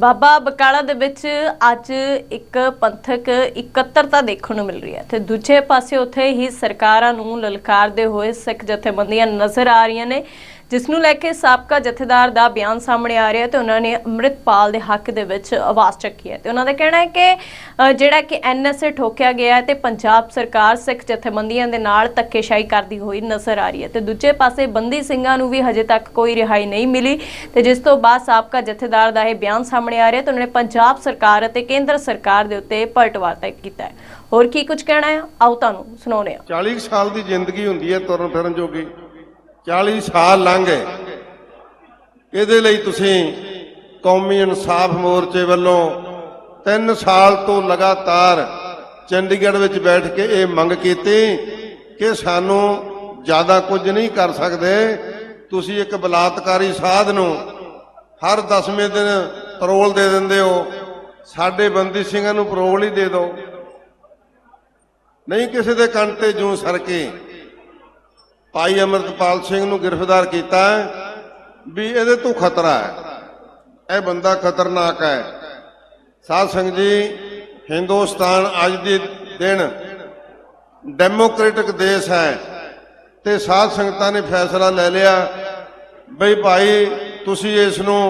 ਬਾਬਾ ਬਕਾਲਾ ਦੇ ਵਿੱਚ ਅੱਜ ਇੱਕ ਪੰਥਕ ਇਕੱਤਰਤਾ ਦੇਖਣ ਨੂੰ ਮਿਲ ਰਹੀ ਹੈ। ਤੇ ਦੂਜੇ ਪਾਸੇ ਉੱਥੇ ਹੀ ਸਰਕਾਰਾਂ ਨੂੰ ਲਲਕਾਰਦੇ ਹੋਏ ਸਿੱਖ ਜਥੇਬੰਦੀਆਂ ਨਜ਼ਰ ਆ ਰਹੀਆਂ ਨੇ। ਜਿਸ ਨੂੰ ਲੈ ਕੇ ਸਾਬਕਾ ਜਥੇਦਾਰ ਦਾ ਬਿਆਨ ਸਾਹਮਣੇ ਆ ਰਿਹਾ ਤੇ ਉਹਨਾਂ ਨੇ ਅੰਮ੍ਰਿਤਪਾਲ ਦੇ ਹੱਕ ਦੇ ਵਿੱਚ ਆਵਾਜ਼ ਚੱਕੀ ਹੈ ਤੇ ਉਹਨਾਂ ਦਾ ਕਹਿਣਾ ਹੈ ਕਿ ਜਿਹੜਾ ਕਿ ਐਨਐਸਏ ਠੋਕਿਆ ਗਿਆ ਤੇ ਪੰਜਾਬ ਸਰਕਾਰ ਸਿੱਖ ਜਥੇਬੰਦੀਆਂ ਦੇ ਨਾਲ ਧੱਕੇਸ਼ਾਹੀ ਕਰਦੀ ਹੋਈ ਨਜ਼ਰ ਆ ਰਹੀ ਹੈ ਤੇ ਦੂਜੇ ਪਾਸੇ ਬੰਦੀ ਸਿੰਘਾਂ ਨੂੰ ਵੀ ਹਜੇ ਤੱਕ ਕੋਈ ਰਿਹਾਈ ਨਹੀਂ ਮਿਲੀ ਤੇ ਜਿਸ ਤੋਂ ਬਾਅਦ ਸਾਬਕਾ ਜਥੇਦਾਰ ਦਾ ਇਹ ਬਿਆਨ ਸਾਹਮਣੇ ਆ ਰਿਹਾ ਤੇ ਉਹਨਾਂ ਨੇ ਪੰਜਾਬ ਸਰਕਾਰ ਅਤੇ ਕੇਂਦਰ ਸਰਕਾਰ ਦੇ ਉੱਤੇ ਪਲਟਵਾਰ ਤੈਅ ਕੀਤਾ ਹੈ। ਹੋਰ ਕੀ ਕੁਝ ਕਹਿਣਾ ਹੈ? ਆਓ ਤੁਹਾਨੂੰ ਸੁਣਾਉਂਦੇ ਹਾਂ। 40 ਸਾਲ ਦੀ ਜ਼ਿੰਦਗੀ ਹੁੰਦੀ ਹੈ ਤੁਰਨ ਫਿਰਨ ਜੋਗੀ। 40 ਸਾਲ ਲੰਘ ਗਏ। ਇਹਦੇ ਲਈ ਤੁਸੀਂ ਕੌਮੀ ਇਨਸਾਫ ਮੋਰਚੇ ਵੱਲੋਂ 3 ਸਾਲ ਤੋਂ ਲਗਾਤਾਰ ਚੰਡੀਗੜ੍ਹ ਵਿੱਚ ਬੈਠ ਕੇ ਇਹ ਮੰਗ ਕੀਤੀ ਕਿ ਸਾਨੂੰ ਜ਼ਿਆਦਾ ਕੁਝ ਨਹੀਂ ਕਰ ਸਕਦੇ। ਤੁਸੀਂ ਇੱਕ ਬਲਾਤਕਾਰੀ ਸਾਧ ਨੂੰ ਹਰ 10ਵੇਂ ਦਿਨ ਪਰੋਲ ਦੇ ਦਿੰਦੇ ਹੋ, ਸਾਡੇ ਬੰਦੀ ਸਿੰਘਾਂ ਨੂੰ ਪਰੋਲ ਹੀ ਦੇ ਦਿਓ। ਨਹੀਂ ਕਿਸੇ ਦੇ ਕੰਨ ਤੇ ਜੂੰ ਸਰ ਕੇ ਭਾਈ ਅਮਰਤਪਾਲ ਸਿੰਘ ਨੂੰ ਗ੍ਰਿਫਤਾਰ ਕੀਤਾ ਵੀ ਇਹਦੇ ਤੋਂ ਖਤਰਾ ਹੈ। ਇਹ ਬੰਦਾ ਖਤਰਨਾਕ ਹੈ। ਸਾਧ ਸੰਗਤ ਜੀ, ਹਿੰਦੁਸਤਾਨ ਅੱਜ ਦੇ ਦਿਨ ਡੈਮੋਕ੍ਰੈਟਿਕ ਦੇਸ਼ ਹੈ ਤੇ ਸਾਧ ਸੰਗਤਾਂ ਨੇ ਫੈਸਲਾ ਲੈ ਲਿਆ ਬਈ ਭਾਈ, ਤੁਸੀਂ ਇਸ ਨੂੰ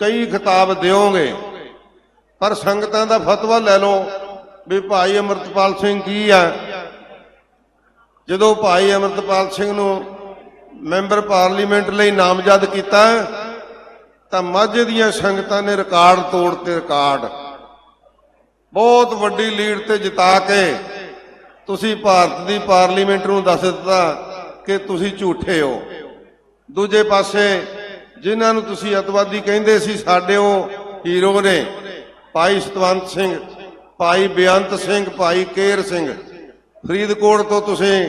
ਕਈ ਖਿਤਾਬ ਦਿਓਗੇ। ਪਰ ਸੰਗਤਾਂ ਦਾ ਫਤਵਾ ਲੈ ਲਓ ਵੀ ਭਾਈ ਅਮਰਤਪਾਲ ਸਿੰਘ ਕੀ ਆ। ਜਦੋਂ ਭਾਈ ਅਮਰਤਪਾਲ ਸਿੰਘ ਨੂੰ ਮੈਂਬਰ ਪਾਰਲੀਮੈਂਟ ਲਈ ਨਾਮਜ਼ਦ ਕੀਤਾ, ਤਾਂ ਮਾਝੇ ਦੀਆਂ ਸੰਗਤਾਂ ਨੇ ਰਿਕਾਰਡ ਤੋੜ ਤੋੜਤੇ ਰਿਕਾਰਡ। ਬਹੁਤ ਵੱਡੀ ਲੀਡ ਤੇ ਜਿਤਾ ਕੇ ਤੁਸੀਂ ਭਾਰਤ ਦੀ ਪਾਰਲੀਮੈਂਟ ਨੂੰ ਦੱਸ ਦਿੱਤਾ ਕਿ ਤੁਸੀਂ ਝੂਠੇ ਹੋ। ਦੂਜੇ ਪਾਸੇ ਜਿਨ੍ਹਾਂ ਨੂੰ ਤੁਸੀਂ ਅਤਵਾਦੀ ਕਹਿੰਦੇ ਸੀ, ਸਾਡੇ ਉਹ ਹੀਰੋ ਨੇ, ਭਾਈ ਸਤਵੰਤ ਸਿੰਘ, ਭਾਈ ਬੇਅੰਤ ਸਿੰਘ, ਭਾਈ ਕੇਰ ਸਿੰਘ। ਫਰੀਦਕੋਟ ਤੋਂ ਤੁਸੀਂ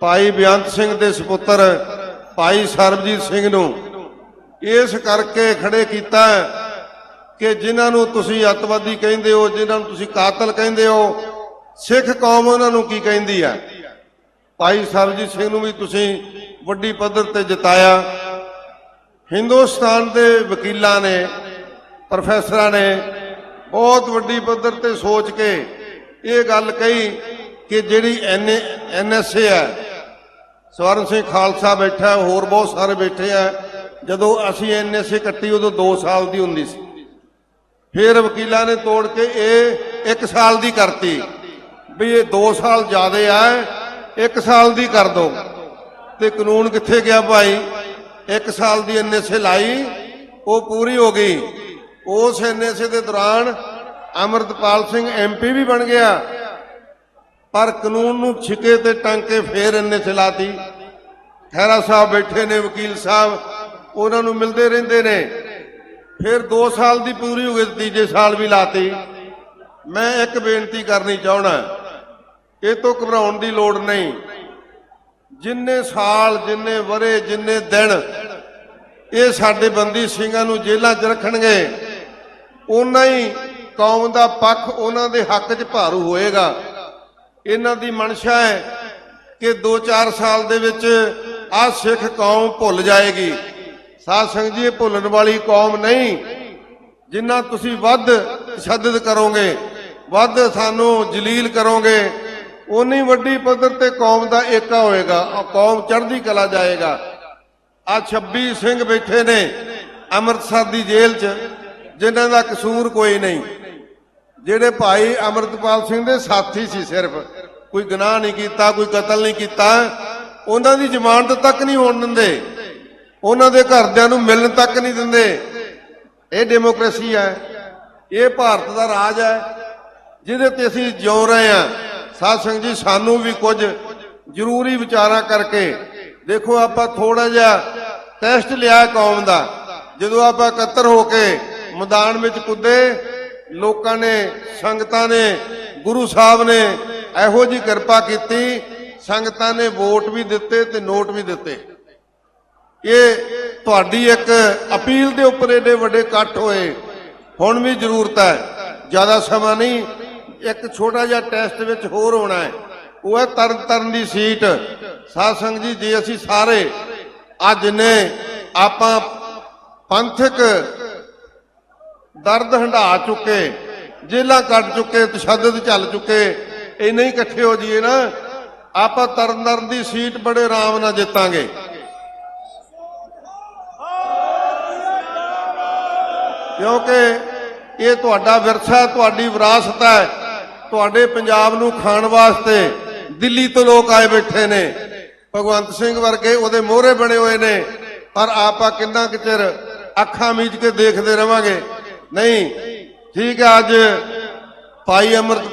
ਭਾਈ ਬੇਅੰਤ ਸਿੰਘ ਦੇ ਸੁਪੁੱਤਰ, ਭਾਈ ਸਰਬਜੀਤ ਸਿੰਘ ਨੂੰ ਇਸ ਕਰਕੇ ਖੜੇ ਕੀਤਾ ਕਿ ਜਿਨ੍ਹਾਂ ਨੂੰ ਤੁਸੀਂ ਅਤਵਾਦੀ ਕਹਿੰਦੇ ਹੋ, ਜਿਨ੍ਹਾਂ ਨੂੰ ਤੁਸੀਂ ਕਾਤਲ ਕਹਿੰਦੇ ਹੋ, ਸਿੱਖ ਕੌਮ ਉਹਨਾਂ ਨੂੰ ਕੀ ਕਹਿੰਦੀ ਹੈ? ਭਾਈ ਸਰਬਜੀਤ ਸਿੰਘ ਨੂੰ ਵੀ ਤੁਸੀਂ ਵੱਡੀ ਪੱਧਰ ਤੇ ਜਿਤਾਇਆ। ਹਿੰਦੁਸਤਾਨ ਦੇ ਵਕੀਲਾਂ ਨੇ, ਪ੍ਰੋਫੈਸਰਾਂ ਨੇ ਬਹੁਤ ਵੱਡੀ ਪੱਧਰ ਤੇ ਸੋਚ ਕੇ ਇਹ ਗੱਲ ਕਹੀ ਕਿ ਜਿਹੜੀ ਐਨ ਐਨਐਸਏ ਹੈ, ਸਵਰਨ ਸਿੰਘ ਖਾਲਸਾ ਬੈਠਾ, ਹੋਰ ਬਹੁਤ ਸਾਰੇ ਬੈਠੇ ਆ। ਜਦੋਂ ਅਸੀਂ ਐਨਐਸਏ ਕੱਟੀ, ਉਦੋਂ 2 ਸਾਲ ਦੀ ਹੁੰਦੀ ਸੀ। ਫਿਰ ਵਕੀਲਾਂ ਨੇ ਤੋੜ ਕੇ ਇਹ 1 ਸਾਲ ਦੀ ਕਰਤੀ। ਵੀ ਇਹ 2 ਸਾਲ ਜ਼ਿਆਦੇ ਆ 1 ਸਾਲ ਦੀ ਕਰ ਦੋ। ਤੇ ਕਾਨੂੰਨ ਕਿੱਥੇ ਗਿਆ ਭਾਈ? 1 ਸਾਲ ਦੀ ਐਨਐਸਏ ਲਾਈ, ਉਹ ਪੂਰੀ ਹੋ ਗਈ। ਉਸ ਐਨਐਸਏ ਦੇ ਦੌਰਾਨ ਅਮਰਤਪਾਲ ਸਿੰਘ ਐਮਪੀ ਵੀ ਬਣ ਗਿਆ। ਪਰ ਕਾਨੂੰਨ ਨੂੰ ਛਿਕੇ ਤੇ ਟੰਗ ਕੇ ਫੇਰ ਇੰਨੇ ਚਲਾਤੀ। ਖੈਰਾ ਸਾਹਿਬ ਬੈਠੇ ਨੇ, ਵਕੀਲ ਸਾਹਿਬ, ਉਹਨਾਂ ਨੂੰ ਮਿਲਦੇ ਰਹਿੰਦੇ ਨੇ। ਫਿਰ 2 ਸਾਲ ਦੀ ਪੂਰੀ ਹੋ ਗਈ ਤੀਜੇ ਸਾਲ ਵੀ ਲਾਤੀ। ਮੈਂ ਇੱਕ ਬੇਨਤੀ ਕਰਨੀ ਚਾਹਣਾ ਇਹ ਤੋਂ ਘਬਰਾਉਣ ਦੀ ਲੋੜ ਨਹੀਂ। ਜਿੰਨੇ ਸਾਲ, ਜਿੰਨੇ ਵਰੇ ਜਿੰਨੇ ਦਿਨ ਇਹ ਸਾਡੇ ਬੰਦੀ ਸਿੰਘਾਂ ਨੂੰ ਜੇਲ੍ਹਾਂ 'ਚ ਰੱਖਣਗੇ ਉਨਾ ਹੀ ਕੌਮ ਦਾ ਪੱਖ ਉਹਨਾਂ ਦੇ ਹੱਕ 'ਚ ਭਾਰੂ ਹੋਏਗਾ। ਇਹਨਾਂ ਦੀ ਮਨਸ਼ਾ ਹੈ ਕਿ 2-4 ਸਾਲ ਦੇ ਵਿੱਚ ਆਹ ਸਿੱਖ ਕੌਮ ਭੁੱਲ ਜਾਏਗੀ। ਸਾਧ ਸੰਗਤ ਜੀ, ਇਹ ਭੁੱਲਣ ਵਾਲੀ ਕੌਮ ਨਹੀਂ। ਜਿੰਨਾ ਤੁਸੀਂ ਵੱਧ ਤਸ਼ੱਦਦ ਕਰੋਗੇ, ਵੱਧ ਸਾਨੂੰ ਜਲੀਲ ਕਰੋਗੇ ਉਨੀ ਵੱਡੀ ਪੱਧਰ ਤੇ ਕੌਮ ਦਾ ਏਕਾ ਹੋਏਗਾ, ਔਰ ਕੌਮ ਚੜ੍ਹਦੀ ਕਲਾ ਜਾਏਗਾ। ਆ 26 ਸਿੰਘ ਬੈਠੇ ਨੇ ਅੰਮ੍ਰਿਤਸਰ ਦੀ ਜੇਲ੍ਹ 'ਚ, ਜਿਨ੍ਹਾਂ ਦਾ ਕਸੂਰ ਕੋਈ ਨਹੀਂ। ਜਿਹੜੇ ਭਾਈ ਅਮਰਤਪਾਲ ਸਿੰਘ ਦੇ ਸਾਥੀ ਸੀ ਸਿਰਫ, ਕੋਈ ਗੁਨਾਹ ਨਹੀਂ ਕੀਤਾ, ਕੋਈ ਕਤਲ ਨਹੀਂ ਕੀਤਾ, ਉਹਨਾਂ ਦੀ ਜ਼ਮਾਨਤ ਤੱਕ ਨਹੀਂ ਹੋਣ ਦਿੰਦੇ। ਉਹਨਾਂ ਦੇ ਘਰਦਿਆਂ ਨੂੰ ਮਿਲਣ ਤੱਕ ਨਹੀਂ ਦਿੰਦੇ। ਇਹ ਡੈਮੋਕ੍ਰੇਸੀ ਹੈ। ਇਹ ਭਾਰਤ ਦਾ ਰਾਜ ਹੈ, ਜਿਹਦੇ ਤੇ ਅਸੀਂ ਜਿਉ ਰਹੇ ਹਾਂ। ਸਾਧ ਸੰਗਤ ਜੀ, ਸਾਨੂੰ ਵੀ ਕੁਝ ਜ਼ਰੂਰੀ ਵਿਚਾਰਾਂ ਕਰਕੇ, ਦੇਖੋ ਆਪਾਂ ਥੋੜਾ ਜਿਹਾ ਟੈਸਟ ਲਿਆ ਕੌਮ ਦਾ। ਜਦੋਂ ਆਪਾਂ ਇਕੱਤਰ ਹੋ ਕੇ ਮੈਦਾਨ ਵਿੱਚ ਕੁੱਦੇ ਲੋਕਾਂ ਨੇ, ਸੰਗਤਾਂ ਨੇ, ਗੁਰੂ ਸਾਹਿਬ ਨੇ ਇਹੋ ਜੀ ਕਿਰਪਾ ਕੀਤੀ, ਸੰਗਤਾਂ ਨੇ ਵੋਟ ਵੀ ਦਿੱਤੇ ਤੇ ਨੋਟ ਵੀ ਦਿੱਤੇ। ਇਹ ਤੁਹਾਡੀ ਇੱਕ ਅਪੀਲ ਦੇ ਉੱਪਰ ਏਡੇ ਵੱਡੇ ਇਕੱਠ ਹੋਏ, ਹੁਣ ਵੀ ਜ਼ਰੂਰਤ ਹੈ, ਜ਼ਿਆਦਾ ਸਮਾਂ ਨਹੀਂ, ਇੱਕ ਛੋਟਾ ਜਿਹਾ ਟੈਸਟ ਵਿੱਚ ਹੋਰ ਹੋਣਾ ਹੈ। ਉਹ ਹੈ ਤਰਨ ਤਰਨ ਦੀ ਸੀਟ। ਸਾਧ ਸੰਗਤ ਜੀ, ਜੇ ਅਸੀਂ ਸਾਰੇ ਅੱਜ ਨੇ ਆਪਾਂ ਪੰਥਕ ਦਰਦ ਹੰਢਾ ਚੁੱਕੇ, ਜੇਲਾਂ ਕੱਟ ਚੁੱਕੇ, ਤਸ਼ੱਦਦ ਚੱਲ ਚੁੱਕੇ ਇਹ ਨਹੀਂ ਇਕੱਠੇ ਹੋ ਜਾਈਏ ਨਾ, ਆਪਾਂ ਤਰਨਤਾਰਨ ਦੀ ਸੀਟ ਬੜੇ ਆਰਾਮ ਨਾਲ ਜਿੱਤਾਂਗੇ। ਕਿਉਂਕਿ ਇਹ ਤੁਹਾਡਾ ਵਿਰਸਾ, ਤੁਹਾਡੀ ਵਿਰਾਸਤ ਹੈ, ਤੁਹਾਡੇ ਪੰਜਾਬ ਨੂੰ ਖਾਣ ਵਾਸਤੇ ਦਿੱਲੀ ਤੋਂ ਲੋਕ ਆਏ ਬੈਠੇ ਨੇ। ਭਗਵੰਤ ਸਿੰਘ ਵਰਗੇ ਉਹਦੇ ਮੋਹਰੇ ਬਣੇ ਹੋਏ ਨੇ, ਪਰ ਆਪਾਂ ਕਿੰਨਾ ਕੁ ਚਿਰ ਅੱਖਾਂ ਮੀਚ ਕੇ ਦੇਖਦੇ ਰਵਾਂਗੇ। ਨਹੀਂ। ਠੀਕ ਹੈ ਅੱਜ ਭਾਈ ਅਮਰਤਪਾਲ